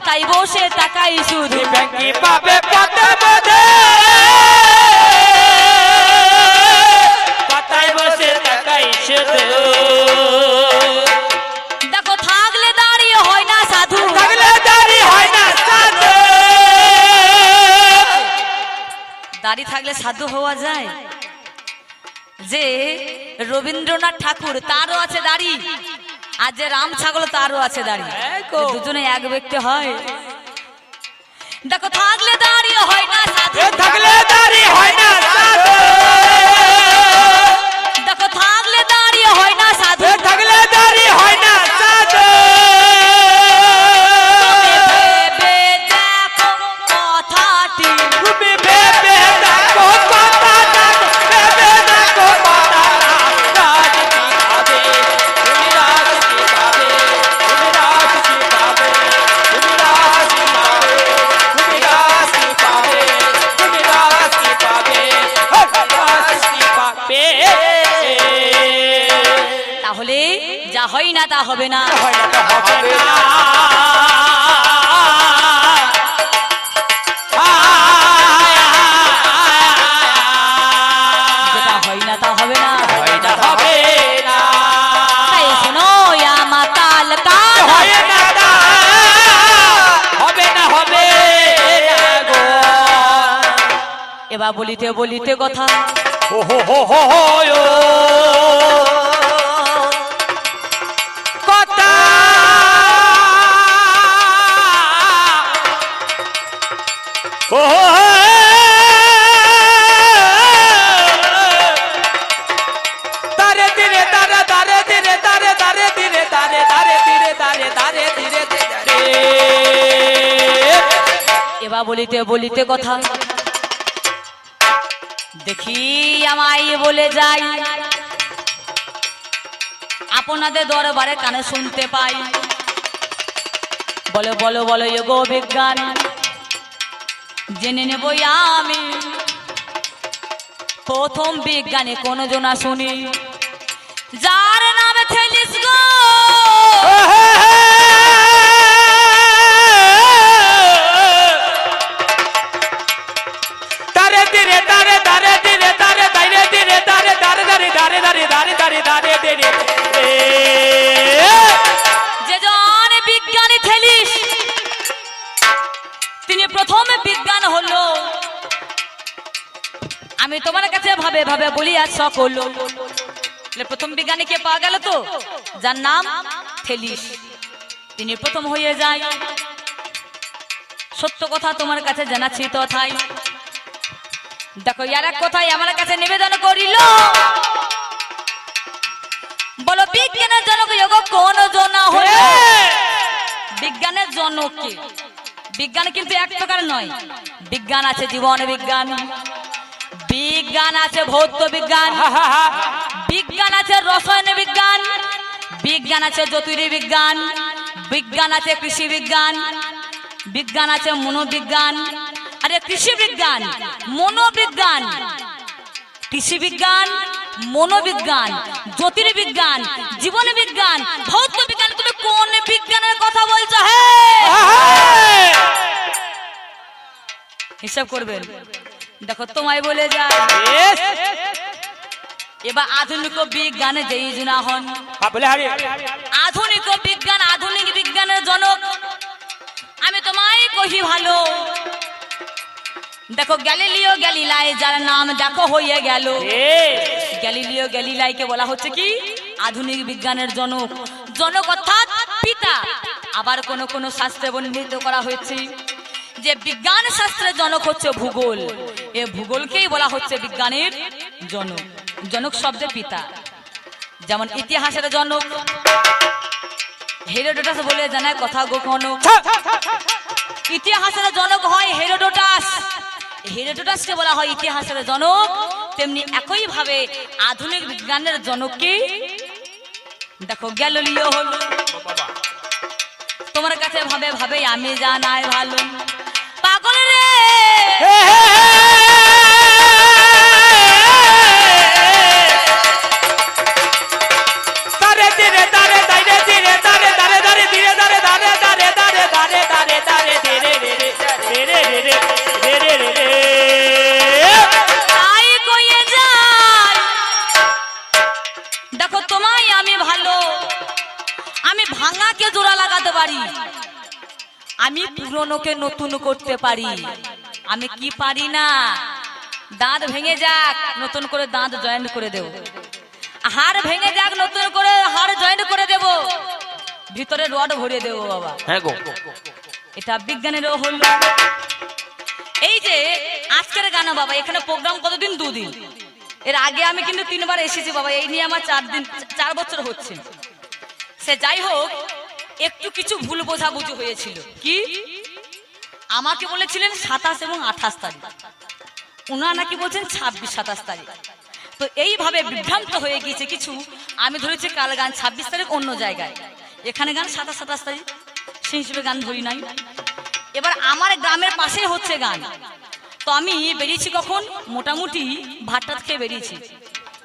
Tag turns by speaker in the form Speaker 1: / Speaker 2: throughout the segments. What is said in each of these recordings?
Speaker 1: পাতাই বসে তাকাই শুধু।
Speaker 2: ব্যাঙ্কি পাবে বোধে পাতায় বসে তাকাই শুধু।
Speaker 1: দেখো থাকলে দাঁড়িয়ে হয় না সাধু।
Speaker 2: থাকলে হয় না সাধু।
Speaker 1: থাকলে সাধু হওয়া যায়? যে রবীন্দ্রনাথ ঠাকুর তারও আছে দাড়ি। আর যে রাম ছাগল তারও আছে দাড়ি। এ দুজনে এক ব্যক্তি হয়। দেখো থাকলে দাঁড়িয়ে হয় না
Speaker 2: থাকলে
Speaker 1: দাঁড়িয়ে হয় না। হবে না
Speaker 2: হবে না গো
Speaker 1: এবার বলিতে বলিতে কথা
Speaker 2: হো হো হো হো
Speaker 1: বলিতে বলিতে কথা। দেখি আমায় বলে যাই। আপনাদের দরবারে কানে শুনতে পাই। বলো বলো বলো গো বিজ্ঞান, জেনে নেব আমি। প্রথম বিজ্ঞানী কোন জনা শুনি। যার নামে থেলিস গো। যে জন বিজ্ঞানী থেলিস তিনি প্রথমে বিজ্ঞান হলো। আমি তোমার কাছে ভাবে ভাবে বলি আর সকল প্রথম বিজ্ঞানী কে পাওয়া গেল তো? যার নাম থেলিস তিনি প্রথম হয়ে যায়। সত্য কথা তোমার কাছে জানাচ্ছি তথাই দেখো, ইয়ার এক কথাই আমার কাছে নিবেদন করিল। কোন জনা হলো? বিজ্ঞানের জনক কে? বিজ্ঞান কিন্তু এক প্রকার নয়। বিজ্ঞান আছে জীবন বিজ্ঞান। বিজ্ঞান আছে ভৌত বিজ্ঞান। বিজ্ঞান আছে রসায়ন বিজ্ঞান। বিজ্ঞান আছে জ্যোতির্বিজ্ঞান বিজ্ঞান আছে কৃষি বিজ্ঞান। বিজ্ঞান আছে মনোবিজ্ঞান। আরে কৃষি বিজ্ঞান মনোবিজ্ঞান। কৃষি বিজ্ঞান মনোবিজ্ঞান জ্যোতির্বিজ্ঞান জীবন বিজ্ঞান ভৌত বিজ্ঞান তুমি কোন বিজ্ঞানের কথা বলছো? হে! হিসাব করবেন। দেখো তোমায় বলে যায় এবার আধুনিক বিজ্ঞানে যেই জনা হন। আধুনিক বিজ্ঞান আধুনিক বিজ্ঞানের জনক। আমি তোমায় কহি ভালো। দেখো গ্যালিলিও গ্যালিলাই যার নাম দেখো হয়ে গেল। গ্যালিলিও গ্যালিলাইকে বলা হচ্ছে কি? আধুনিক বিজ্ঞানের জনক। জনক অর্থাৎ পিতা। আবার কোন কোন শাস্ত্রে বর্ণিত করা হয়েছে যে বিজ্ঞান শাস্ত্রের জনক হচ্ছে ভূগোল। এ ভূগোলকেই বলা হচ্ছে বিজ্ঞানের জনক। জনক শব্দে পিতা। যেমন ইতিহাসের জনক। হেরোডোটাস বলে জানায় কথা গোপনো। ইতিহাসের জনক হয় হেরোডোটাস। হেরোডোটাসকে বলা হয় ইতিহাসের জনক তেমনি একই ভাবে আধুনিক বিজ্ঞানের জনককে দেখো গ্যালিলিও হলো তোমার কাছে ভাবে ভাবে আমি জানাই ভালো পাগল রে
Speaker 2: তারে
Speaker 1: আমি পুরনোকে নতুন করতে পারি। আমি কি পারি না? দাঁত ভেঙে যাক নতুন করে দাঁত জয়েন্ট করে দেব। হাড় ভেঙে যাক নতুন করে হাড় জয়েন্ট করে দেব। ভিতরে রড ভরিয়ে দেবো বাবা।
Speaker 2: হ্যাঁ গো।
Speaker 1: এটা বিজ্ঞানেরও হলো। এই যে আজকের গানা বাবা এখানে প্রোগ্রাম কতদিন? দুদিন। এর আগে আমি কিন্তু তিনবার এসেছি বাবা এই নিয়ে আমার চার দিন চার বছর হচ্ছে। সে যাই হোক একটু কিছু ভুল বোঝাবুঝি হয়েছিল। কি? আমাকে বলেছিলেন সাতাশ এবং আঠাশ তারিখ। ওনারা নাকি বলছেন ছাব্বিশ, সাতাশ তারিখ। তো এইভাবে বিভ্রান্ত হয়ে গিয়েছে কিছু, আমি ধরেছি কাল গান ছাব্বিশ তারিখ অন্য জায়গায়। এখানে গান সাতাশ সাতাশ তারিখ, সেই হিসেবে গান ধরি নাই। এবার আমার গ্রামের পাশেই হচ্ছে গান। তো আমি বেরিয়েছি কখন? মোটামুটি ভাতটাত খেয়ে বেরিয়েছি।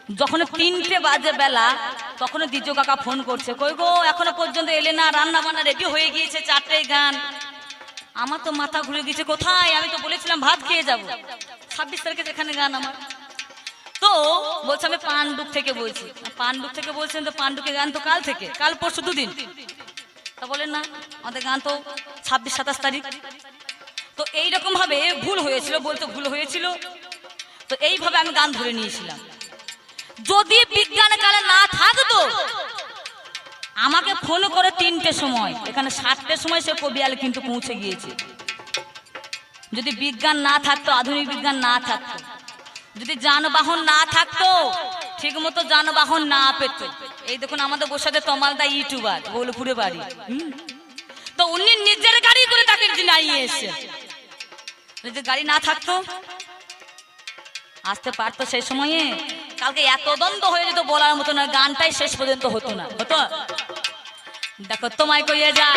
Speaker 1: যখন তিনটে বাজে বেলা, তখন দ্বিতীয় কাকা ফোন করছে। কই গো, এখনও পর্যন্ত এলে না রান্না বান্না রেডি হয়ে গিয়েছে চারটে গান। আমার তো মাথা ঘুরে গেছে কোথায়? আমি তো বলেছিলাম ভাত খেয়ে যাব। ছাব্বিশ তারিখে যেখানে গান আমার। তো বলছে, আমি পান্ডুক থেকে বলছি। পান্ডুক থেকে বলছেন তো পান্ডুকে গান তো কাল থেকে, কাল পরশু দুদিন। তা বলেন না, আমাদের গান তো ছাব্বিশ, সাতাশ তারিখ। তো এইরকম ভাবে ভুল হয়েছিল, বলতে ভুল হয়েছিল। তো এইভাবে আমি গান ধরে নিয়েছিলাম। যদি বিজ্ঞান কালে না থাকতো, আমাকে ফোন করে তিনটে সময়। এখানে সাতটার সময় সে কবিয়াল কিন্তু পৌঁছে গিয়েছে। যদি বিজ্ঞান না থাকতো, আধুনিক বিজ্ঞান না থাকতো, যদি যানবাহন না থাকতো ঠিক মতো যানবাহন না পেত। এই দেখুন আমাদের বসাতে তমালদা ইউটিউবার বোলপুরে বাড়ি। তো উনি নিজের গাড়ি করে তাকে নিয়ে এসছে। যদি গাড়ি না থাকতো, আসতে পারতো সেই সময়ে? কালকে এত দ্বন্দ্ব হয়ে যেত বলার মতো না গানটাই শেষ পর্যন্ত হতো না। হতো? দেখো তোমায় কইয়ে যা।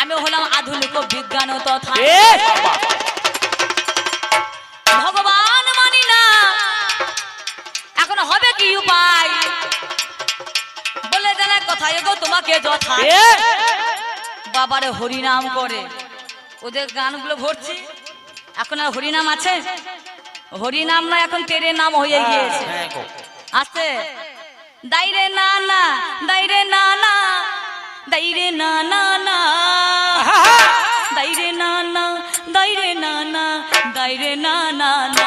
Speaker 1: আমি হলাম আধুনিক বিজ্ঞান তথা ভগবান মানি না। এখন হবে কি উপায়? বলে দেন কথা এগো তোমাকে যথা বাবারে হরিনাম করে। ওদের গানগুলো ভরছি। এখন আর হরিনাম আছে? হরিনাম না এখন তেরে নাম হয়ে গিয়েছে।
Speaker 2: হ্যাঁ
Speaker 1: আছে? দাইরে না না দাইরে না না দাইরে না না না। দাইরে না না দাইরে না না দাইরে না না না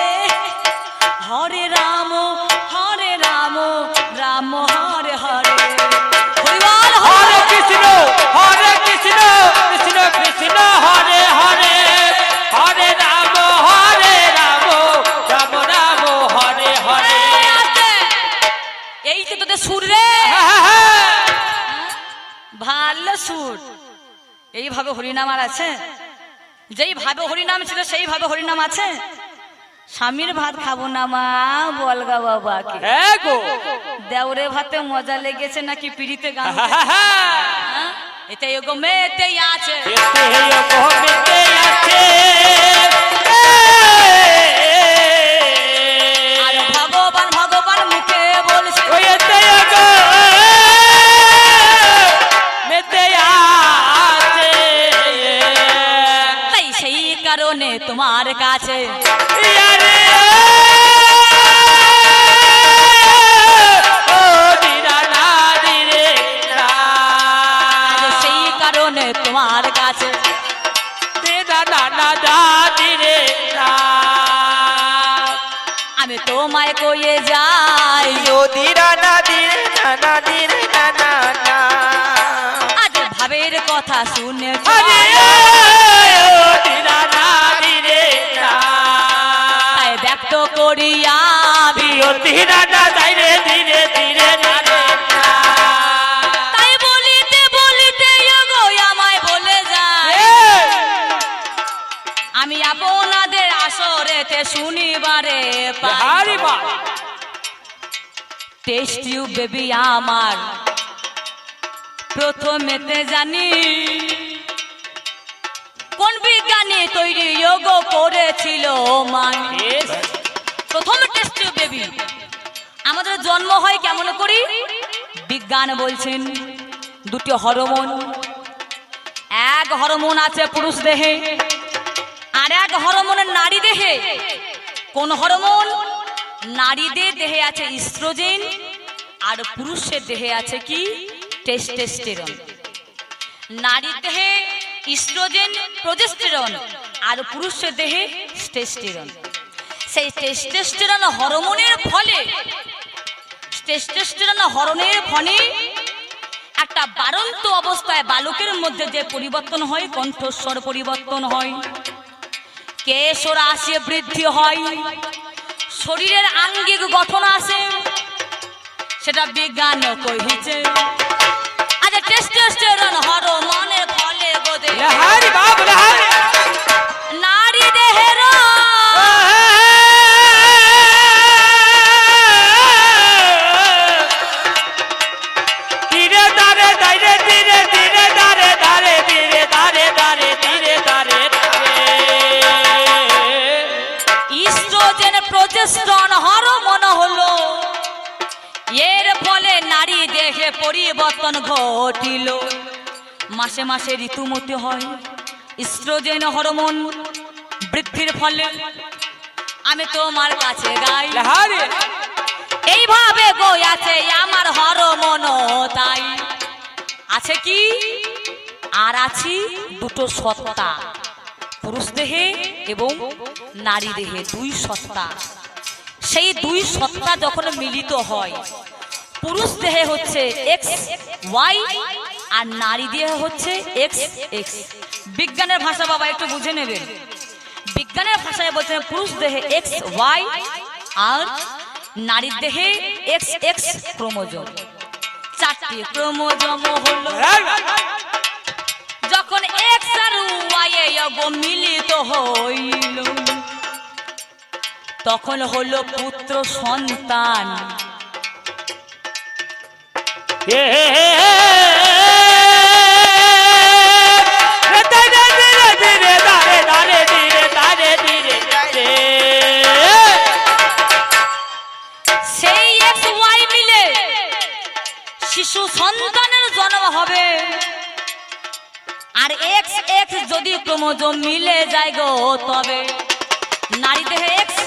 Speaker 1: আছে? যেই ভাবে হরিনাম ছিল সেই ভাবে হরিনাম আছে? স্বামীর ভাত খাব না মা বলগা বাবাকে।
Speaker 2: হ্যাঁ
Speaker 1: দেওরে ভাতে মজা লেগেছে নাকি পিড়িতে গান
Speaker 2: হ্যাঁ?
Speaker 1: এটা আছে।
Speaker 2: গো মেতে আছে।
Speaker 1: ভগবান ভগবান মুখে বলছে তোমার কাছে। সেই কারণে তোমার কাছে। আমি তোমায় কয়ে যাই।
Speaker 2: দিরে দিরে না
Speaker 1: আজ ভাবের কথা শুনে টেস্ট ইউ বেবি আমার। প্রথমেতে জানি কোন বিজ্ঞানী তৈরি যোগ করেছিল প্রথম টেস্ট ইউ বেবি জন্ম হয় কেমন করি? বিজ্ঞান বলছেন দুটি হরমোন এক হরমোন আছে পুরুষ দেহে আর এক হরমোন নারী দেহে। কোন হরমোন নারীদের দেহে আছে ইস্ট্রোজেন আর পুরুষের দেহে আছে কি? টেস্টেস্টেরন। নারীর দেহে ইস্ট্রোজেন, প্রজেস্টেরন, আর পুরুষের দেহে টেস্টেরন সেই টেস্টেস্টেরন হরমোনের ফলে, টেস্টেস্টেরন হরমোনের ফলে একটা বারন্ত অবস্থায় বালকের মধ্যে যে পরিবর্তন হয়, কণ্ঠস্বর পরিবর্তন হয়। কেশ রাশি বৃদ্ধি হয়। শরীরের আঙ্গিক গঠন আসে। সেটা বিজ্ঞান কহিছে আচ্ছা টেস্টোস্টেরন হরমোনের মাসে ঋতুমতি হয়। ইস্ট্রোজেন হরমোন বৃদ্ধির ফলে আমি তোমার কাছে গাই। এইভাবে বই আছে আমার হরমোন তাই। আছে কি? আর আছি দুটো সত্তা পুরুষ দেহে এবং নারী দেহে দুই সত্তা। সেই দুই সত্তা যখন মিলিত হয় পুরুষ দেহে হচ্ছে এক্স ওয়াই আর নারী দেহে হচ্ছে এক্স এক্স বিজ্ঞানের ভাষা বাবা একটু বুঝে নেবে। বিজ্ঞানের ভাষায় বলছেন পুরুষ দেহে এক্স ওয়াই আর নারীর দেহে এক্স এক্স ক্রোমোজোম। চারটি ক্রোমোজোম হলো যখন এক্স আর ওয়াই মিলিত হইল তখন হলো পুত্র সন্তান।
Speaker 2: धीरे
Speaker 1: শিশু সন্তানের জন্ম হবে। আর এক্স এক্স যদি ক্রোমোজোম মিলে যায় গো, তবে নারী দেহে এক্স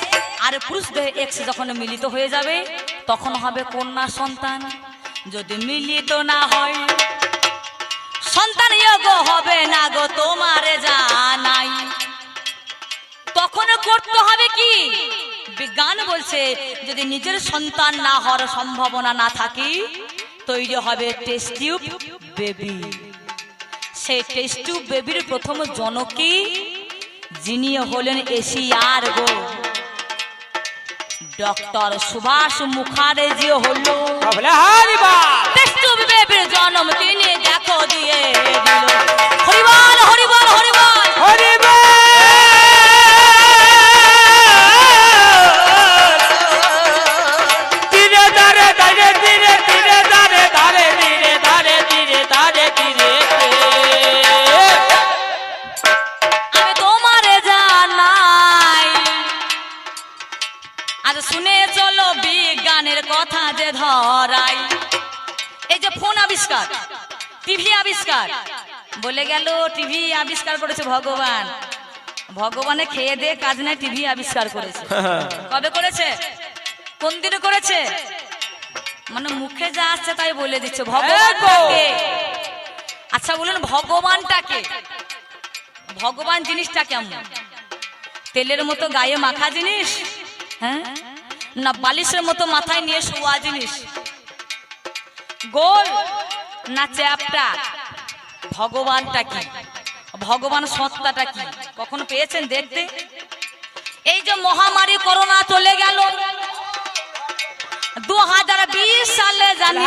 Speaker 1: আর পুরুষ দেহে এক্স যখন মিলিত হয়ে যাবে, তখন হবে কন্যা সন্তান। যদি মিলিত না হয়, সন্তান যোগ্য হবে না গো, তোমার জানাই তখন করতে হবে কি? বিজ্ঞান বলছে, যদি নিজের সন্তান না হওয়ার সম্ভাবনা না থাকে তৈরি হবে টেস্ট বেবি সেই টেস্ট বেবির প্রথম জনকী যিনি হলেন এশিয়ার গো। ডক্টর সুভাষ মুখার্জি হল। টেস্ট বেবির জনম তিনি দেখো দিয়ে দিল। হরিবার আবিষ্কার। টিভি আবিষ্কার। বলে গেল টিভি আবিষ্কার করেছে ভগবান। ভগবানে খেয়ে দিয়ে কাজ নাই টিভি আবিষ্কার করেছে। কবে করেছে? কোন দিনে করেছে? মানে মুখে যা আসছে তাই বলে দিচ্ছে ভগবানটাকে আচ্ছা বলুন ভগবানটাকে। ভগবান জিনিসটা কেমন? তেলের মতো গায়ে মাখা জিনিস? হ্যাঁ? না বালিশের মতো মাথায় নিয়ে শোয়া জিনিস? গোল! না চ্যাপটা ভগবানটা কি? ভগবান সত্তাটা কি? কখনো পেয়েছেন দেখতে? এই যে মহামারী করোনা চলে গেল। দু হাজার বিশ সালে জানি।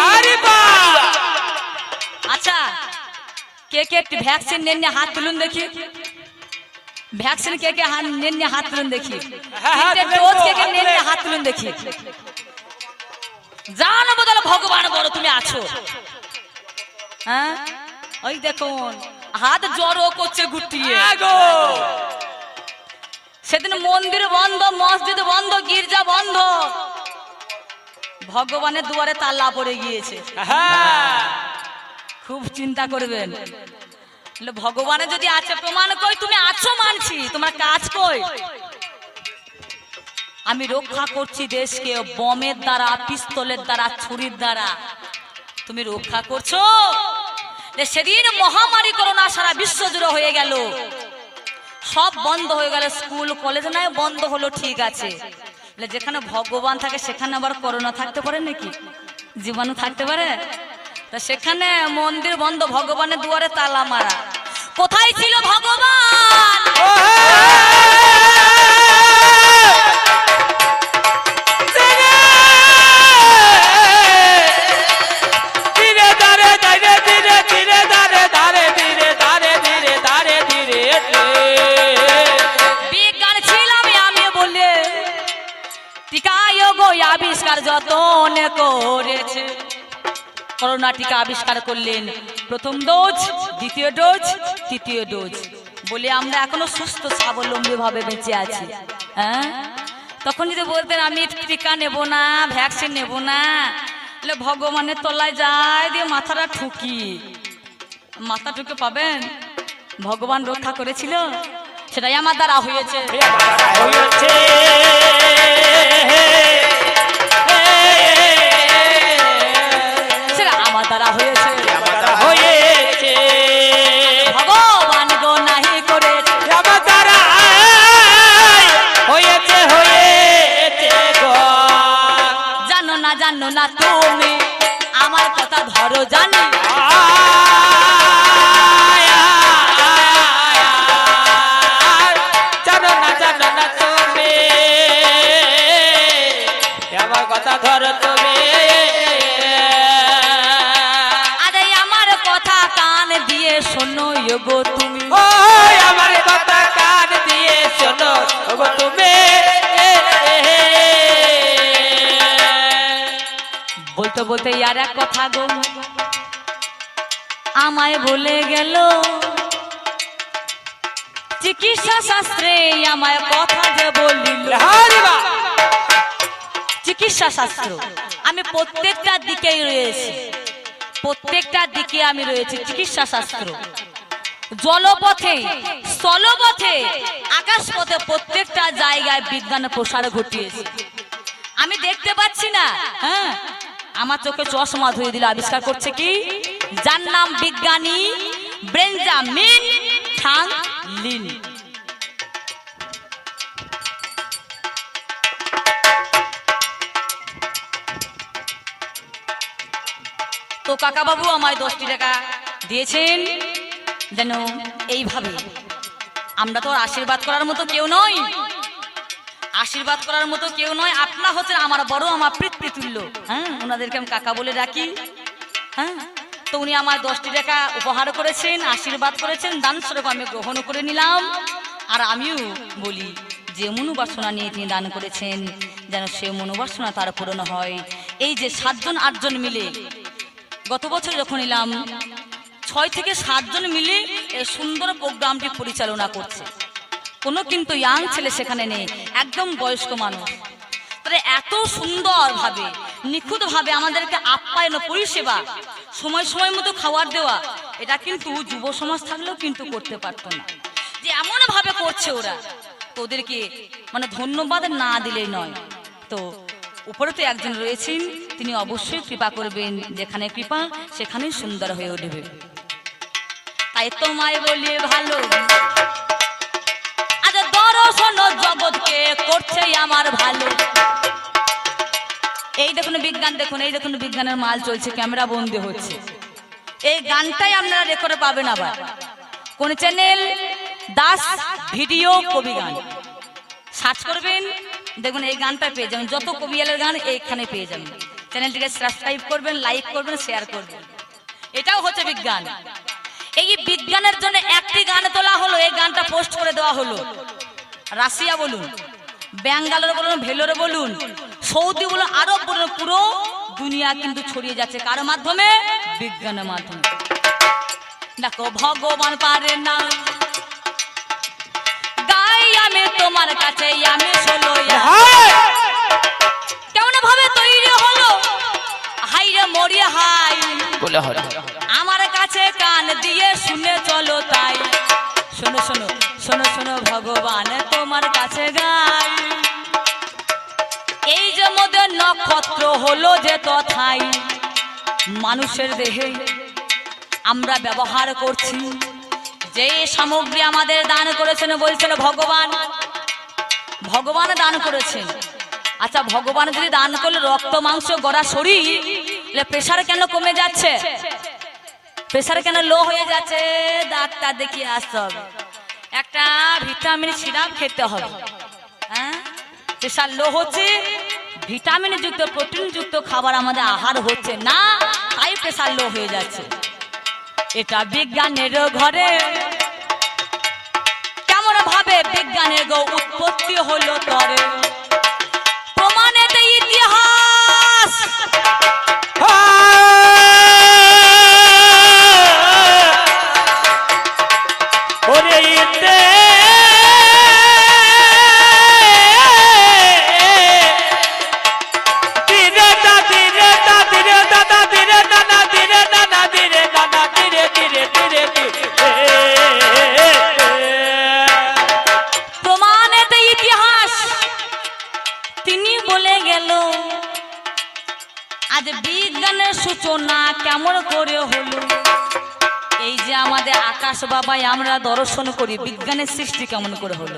Speaker 1: আচ্ছা কে কে একটি ভ্যাকসিন নেন হাত তুলুন দেখি। ভ্যাকসিন কে কে নেন হাত তুলুন দেখি।
Speaker 2: হাত তুলুন
Speaker 1: দেখি। জানো বদল ভগবান বড় তুমি আছো। হ্যাঁ? ওই দেখুন হাত জড়ো করছে গুটিয়ে।
Speaker 2: आगो
Speaker 1: সেদিন মন্দির বন্ধ মসজিদ বন্ধ গির্জা বন্ধ। ভগবানের দুয়ারে তাল্লা পড়ে গিয়েছে।
Speaker 2: হ্যাঁ।
Speaker 1: খুব চিন্তা করবেন। বলে, ভগবানের যদি আছে প্রমাণ কই তুমি আছো মানছি তোমার কাজ কই? আমি রক্ষা করছি দেশকে বমের দ্বারা পিস্তলের দ্বারা ছুরির দ্বারা। তুমি রক্ষা করছ? সেদিন মহামারী করোনা সারা বিশ্ব জুড়ে হয়ে গেল। সব বন্ধ হয়ে গেল, স্কুল, কলেজ নয় বন্ধ হলো, ঠিক আছে। যেখানে ভগবান থাকে, সেখানে আবার করোনা থাকতে পারে নাকি? জীবাণু থাকতে পারে? তা সেখানে মন্দির বন্ধ, ভগবানের দুয়ারে তালা মারা। কোথায় ছিল ভগবান? করেছে। করোনা টিকা আবিষ্কার করলেন প্রথম ডোজ দ্বিতীয় ডোজ তৃতীয় ডোজ বলে আমরা এখনও সুস্থ স্বাবলম্বী ভাবে বেঁচে আছি। হ্যাঁ? তখন যদি বলতেন, আমি টিকা নেব না, ভ্যাকসিন নেব না। ভগবানের তলায় যায় দিয়ে মাথাটা ঠুকি। মাথা ঠুকে পাবেন? ভগবান রক্ষা করেছিল? সেটাই আমার দ্বারা হয়েছে।
Speaker 2: হয়েছে
Speaker 1: বলতে বলতে আর এক কথা গো আমায় বলে গেল। চিকিৎসা শাস্ত্রে আমায় কথা যে বলিল। চিকিৎসা শাস্ত্র। আমি প্রত্যেকটা দিকেই রয়েছি। প্রত্যেকটা দিকে আমি রয়েছি চিকিৎসা শাস্ত্র। জলপথে স্থলপথে আকাশপথে প্রত্যেকটা জায়গায় বিজ্ঞানের প্রসার ঘটিয়েছে। আমি দেখতে পাচ্ছি না হ্যাঁ? আমার চোখে চশমা ধুয়ে দিল আবিষ্কার করছে কি? যার নাম বিজ্ঞানী ব্রেঞ্জামিন ফ্রাঙ্কলিন তো কাকা বাবু আমায় দশটি টাকা দিয়েছেন? যেন এইভাবে আমরা তো আশীর্বাদ করার মতো কেউ নই। আশীর্বাদ করার মতো কেউ নয়। আপনা হচ্ছেন আমার বড়, আমার পিতৃতুল্য হ্যাঁ ওনাদেরকে আমি কাকা বলে ডাকি। হ্যাঁ তো উনি আমার দশটি টাকা উপহার করেছেন, আশীর্বাদ করেছেন, দান স্বরূপ আমি গ্রহণ করে নিলাম। আর আমিও বলি, যে মনোবাসনা নিয়ে তিনি দান করেছেন, যেন সে মনোবাসনা তার পূরণ হয়। এই যে সাতজন, আটজন মিলে, গত বছর যখন এলাম, ছয় থেকে সাতজন মিলে এই সুন্দর প্রোগ্রামটি পরিচালনা করছে। কোনো কিন্তু ইয়াং ছেলে সেখানে নেই, একদম বয়স্ক মানুষ। তাহলে এত সুন্দর ভাবে নিখুঁত ভাবে আমাদেরকে আপ্যায়ন পরিষেবা, সময় সময় মতো খাবার দেওয়া, এটা কিন্তু যুব সমাজ থাকলেও কিন্তু করতে পারতো না। যে এমন ভাবে করছে ওরা, তো ওদেরকে মানে ধন্যবাদ না দিলেই নয়। তো উপরে তো একজন রয়েছেন, তিনি অবশ্যই কৃপা করবেন, যেখানে কৃপা, সেখানেই সুন্দর হয়ে উঠবে। তাই তোমায় বলি ভালো। দেখুন, এই দেখুন বিজ্ঞানের মাল চলছে, ক্যামেরা বন্দি হচ্ছে। এই গানটাই আপনারা রেকর্ডে পাবেন আবার। কোন চ্যানেল দাস ভিডিও কবি গান। সার্চ করবেন, দেখুন এই গানটা পেয়ে যাবেন। যত কবিয়ালের গান এইখানে পেয়ে যাবেন। চ্যানেলটিকে সাবস্ক্রাইব করবেন লাইক করবেন শেয়ার করবেন। এটাও হচ্ছে বিজ্ঞান। এই বিজ্ঞানের জন্য একটি গান তোলা হলো, এই গানটা পোস্ট করে দেওয়া হলো। রাশিয়া বলুন, ব্যাঙ্গালোর বলুন, ভেলোরে বলুন, সৌদি বলুন, আরব বলুন, পুরো দুনিয়া কিন্তু ছড়িয়ে যাচ্ছে। কার মাধ্যমে? বিজ্ঞানের মাধ্যমে। দেখো ভগবান পারে না। গাই আমি তোমার কাছে আমি ষোলো কেমন ভাবে তৈরি হলো?
Speaker 2: বলে হরি
Speaker 1: আমার কাছে কান দিয়ে শুনে চলো তাই। শোনো শোনো শোনো শোনো ভগবান তোমার কাছে গাই। নক্ষত্র হলো যে তথাই মানুষের দেহে আমরা ব্যবহার করছি। যে সামগ্রী আমাদের দান করেছেন বলছেন ভগবান ভগবান দান করেছেন। আচ্ছা ভগবান যদি দান করলে রক্ত, মাংস, গড়া, শরীর প্রেশার কেন কমে যাচ্ছে? প্রেশার কেন লো হয়ে যাচ্ছে? ডাক্তার দেখিয়ে আসতে হবে। একটা ভিটামিন সিরাপ খেতে হবে। হ্যাঁ? প্রেশার লো হচ্ছে ভিটামিন যুক্ত প্রোটিন যুক্ত খাবার আমাদের আহার হচ্ছে না, তাই প্রেশার লো হয়ে যাচ্ছে। এটা বিজ্ঞানের ঘরে। কেমন ভাবে বিজ্ঞানের গো উৎপত্তি হলো তরে? প্রমাণের ইতিহাস বাবাই আমরা দর্শন করি, বিজ্ঞানের সৃষ্টি কেমন করে হলো?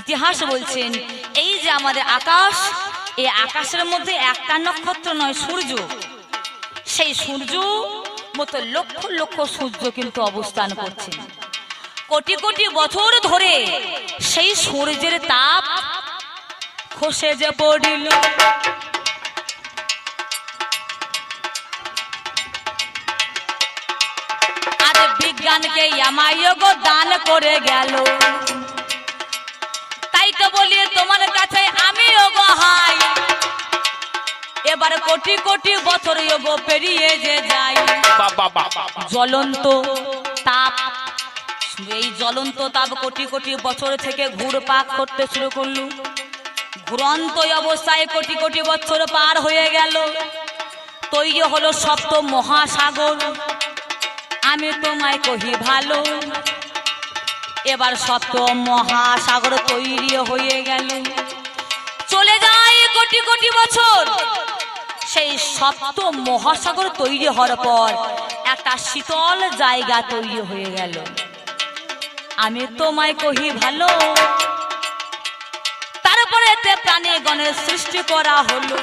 Speaker 1: ইতিহাস বলছেন, এই যে আমাদের আকাশ, এই আকাশের মধ্যে একটা নক্ষত্র নয়, সূর্য। সেই সূর্য মতো লক্ষ লক্ষ সূর্য কিন্তু অবস্থান করছে। কোটি কোটি বছর ধরে সেই সূর্যের তাপ খসে যে পড়িল। বিজ্ঞানকে আমায়গো দান করে গেল। তাই তো বলি তোমার কাছে আমি ওগো হাই। এবার কোটি কোটি বছর ওগো পেরিয়ে যে যাই জ্বলন্ত তাপ এই জ্বলন্ত তাপ কোটি কোটি বছর থেকে ঘুরপাক করতে শুরু করল। ঘুরন্ত অবস্থায় কোটি কোটি বছর পার হয়ে গেল। তৈরি হলো সপ্ত মহাসাগর। আমি তোমায় কহি ভালো। এবার সপ্ত মহাসাগর তৈরি হয়ে গেল। চলে যায় কোটি কোটি বছর। সেই সপ্ত মহাসাগর তৈরি হওয়ার পর একটা শীতল জায়গা তৈরি হয়ে গেল। আমি তোমায় কহি ভালো। তারপরে এতে প্রাণী গণের সৃষ্টি করা হলো।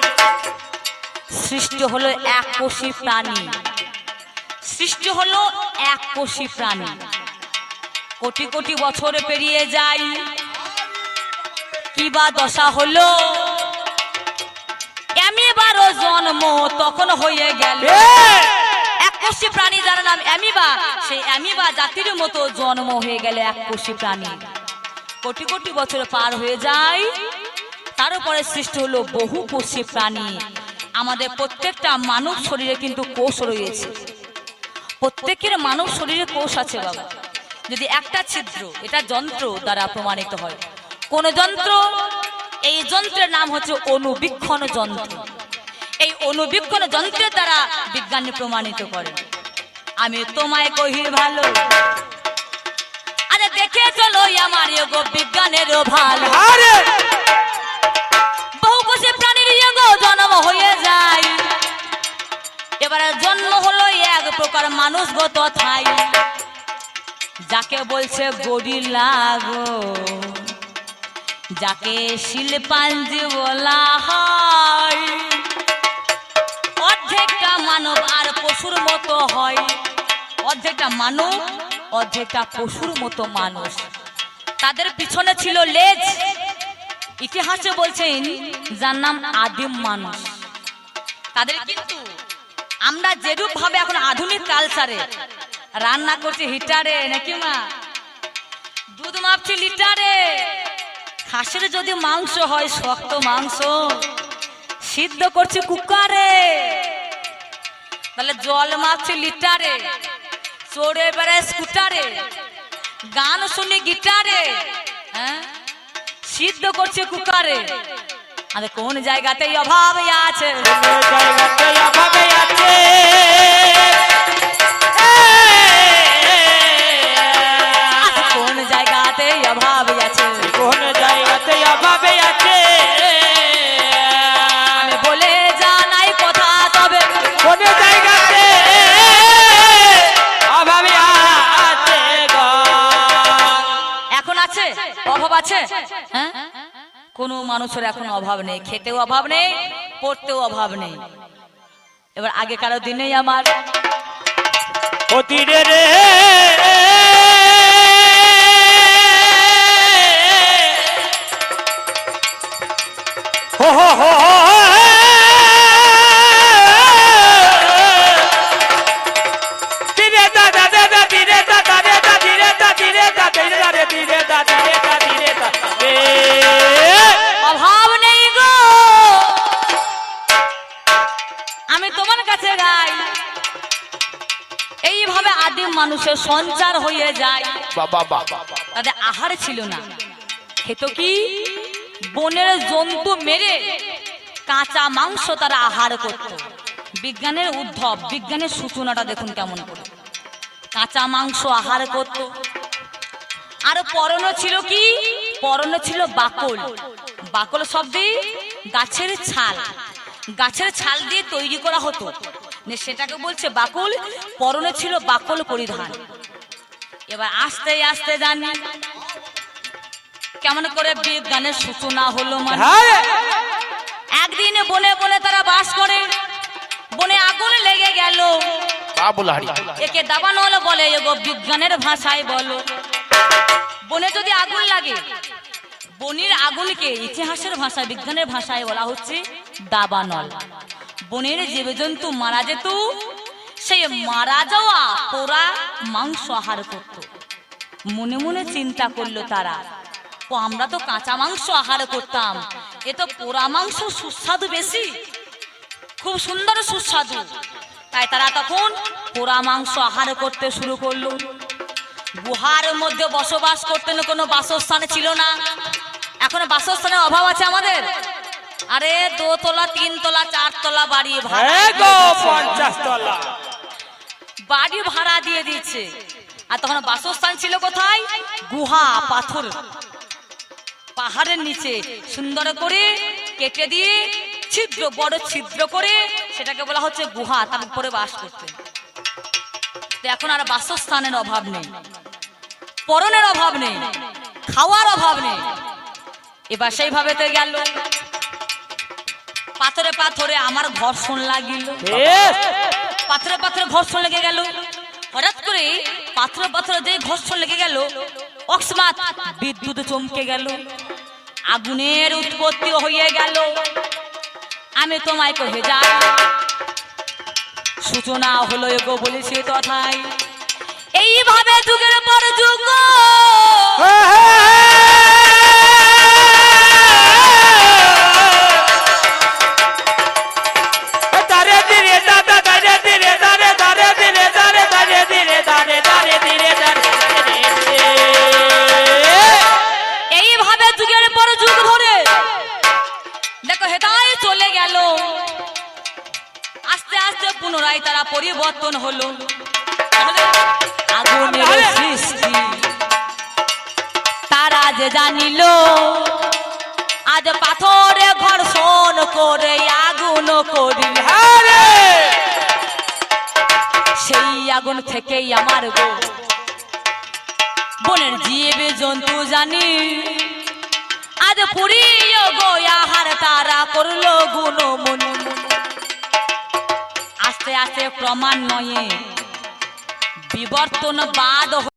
Speaker 1: সৃষ্টি হলো এক কোষী প্রাণী। সৃষ্টি হলো এক কোষী প্রাণী। কোটি কোটি বছর পেরিয়ে যায়। কি বা দশা হলো? এমিবারও জন্ম তখন হয়ে গেল। এককোষী প্রাণী যার নাম অ্যামিবা সেই অ্যামিবা জাতির মতো জন্ম হয়ে গেলে এককোষী প্রাণী। কোটি কোটি বছর পার হয়ে যায়। তারপরে সৃষ্টি হলো বহু কোষী প্রাণী। আমাদের প্রত্যেকটা মানব শরীরে কিন্তু কোষ রয়েছে। প্রত্যেকের মানব শরীরে কোষ আছে বাবা। যদি একটা ছিদ্র এটা যন্ত্র দ্বারা প্রমাণিত হয়। কোন যন্ত্র? এই যন্ত্রের নাম হচ্ছে অনুবীক্ষণ যন্ত্র। এই অনুবীক্ষণ যন্ত্রের দ্বারা বিজ্ঞানী প্রমাণিত করে। আমি তোমায় কহি ভালো। আরে দেখে চলো আমার এগো বিজ্ঞানেরও ভালো। বহু কোষে প্রাণীর জন্ম হয়ে যায়। এবারে জন্ম হলো প্রকার মানুষগত থাই যাকে বলছে গরিলা গো, যাকে শিল্পাঞ্জি বলা হয়। অর্ধেকটা মানব আর পশুর মতো হয়। অর্ধেকটা মানব, অর্ধেকটা পশুর মতো মানুষ। তাদের পিছনে ছিল লেজ। ইতিহাসে বলছেন, যার নাম আদিম মানুষ। তাদের কিন্তু আমরা যেরূপ ভাবে এখন আধুনিক কালচারে রান্না করছি হিটারে, নাকি মা? দুধ মাপছি লিটারে। খাসের যদি মাংস হয়, শক্ত মাংস। সিদ্ধ করছি কুকারে। তাহলে জল মাপছি লিটারে। চড়ে বেড়ায় স্কুটারে। গান শুনি গিটারে। হ্যাঁ? সিদ্ধ করছে কুকারে। আর কোন জায়গাতেই অভাব আছে?
Speaker 2: জায়গাতে
Speaker 1: আছে?
Speaker 2: কোন জায়গাতে আছে?
Speaker 1: বলে জানাই কথা তবে।
Speaker 2: কোন জায়গাতে আছে
Speaker 1: এখন আছে?
Speaker 2: অভাব আছে?
Speaker 1: মানুষের এখন অভাব নেই, খেতেও অভাব নেই, পড়তেও অভাব নেই। এবার আগেকার দিনেই আমার
Speaker 2: অতিরে রে
Speaker 1: তাদের আহার ছিল না। খেত কি? বনের জন্তু মেরে কাঁচা মাংস তারা আহার করত। বিজ্ঞানের উদ্ভব, বিজ্ঞানের সূচনাটা দেখুন কেমন করে। কাঁচা মাংস আহার করত। আর পরনো ছিল কি? পরনো ছিল বাকল। বাকল শব্দে গাছের ছাল। গাছের ছাল দিয়ে তৈরি করা হতো। সেটাকে বলছে বাকল। পরনে ছিল বাকল পরিধান। এবার আস্তে আস্তে জানি। কেমন করে বিজ্ঞানের সূচনা হলো মানে? একদিন বনে বনে তারা বাস করে। বনে আগুন লেগে গেল। একে দাবানল বলে এগো বিজ্ঞানের ভাষায় বলো। বনে যদি আগুন লাগে বনের আগুনকে ইতিহাসের ভাষায় বিজ্ঞানের ভাষায় বলা হচ্ছে দাবানল। বনের জীবজন্তু মারা যেত সেই মারা যাওয়া পোড়া মাংস আহার করত। মনে মনে চিন্তা করল তারা, ও, আমরা তো কাঁচা মাংস আহার করতাম, এ তো পোড়া মাংস সুস্বাদু বেশি, খুব সুন্দর সুস্বাদু। তাই তারা তখন পোড়া মাংস আহার করতে শুরু করল। গুহার মধ্যে বসবাস করতেন কোনো বাসস্থান ছিল না। এখন বাসস্থানের অভাব আছে আমাদের। আরে দোতলা, তিনতলা, চারতলা বাড়ি, ভাড়া।
Speaker 2: পঞ্চাশ তলা
Speaker 1: বাড়ি ভাড়া দিয়ে দিচ্ছে আর তখন বাসস্থান ছিল কোথায়? গুহা, পাথর। পাহাড়ের নিচে সুন্দর করে কেটে দিয়ে ছিদ্র, বড় ছিদ্র করে সেটাকে বলা হচ্ছে গুহা তার উপরে বাস করতে। এখন আর বাসস্থানের অভাব নেই। পরনের অভাব নেই। খাওয়ার অভাব নেই। এবার সেইভাবে তো গেল। পাথরে পাথরে আমার ঘর্ষণ লাগিল।
Speaker 2: বেশ।
Speaker 1: পাথরে পাথরে ঘর্ষণ লেগে গেল। হঠাৎ করে পাথরে পাথরে যে ঘর্ষণ লেগে গেল, অকস্মাৎ বিদ্যুৎ চমকে গেল। আগুনের উৎপত্তি হয়ে গেল। আমি তোমায় কহে যাই। সূচনা হলো এগো বলেছি তথায় এইভাবে যুগের পর যুগ। আস্তে আস্তে ক্রমান্বয়ে বিবর্তন বাদ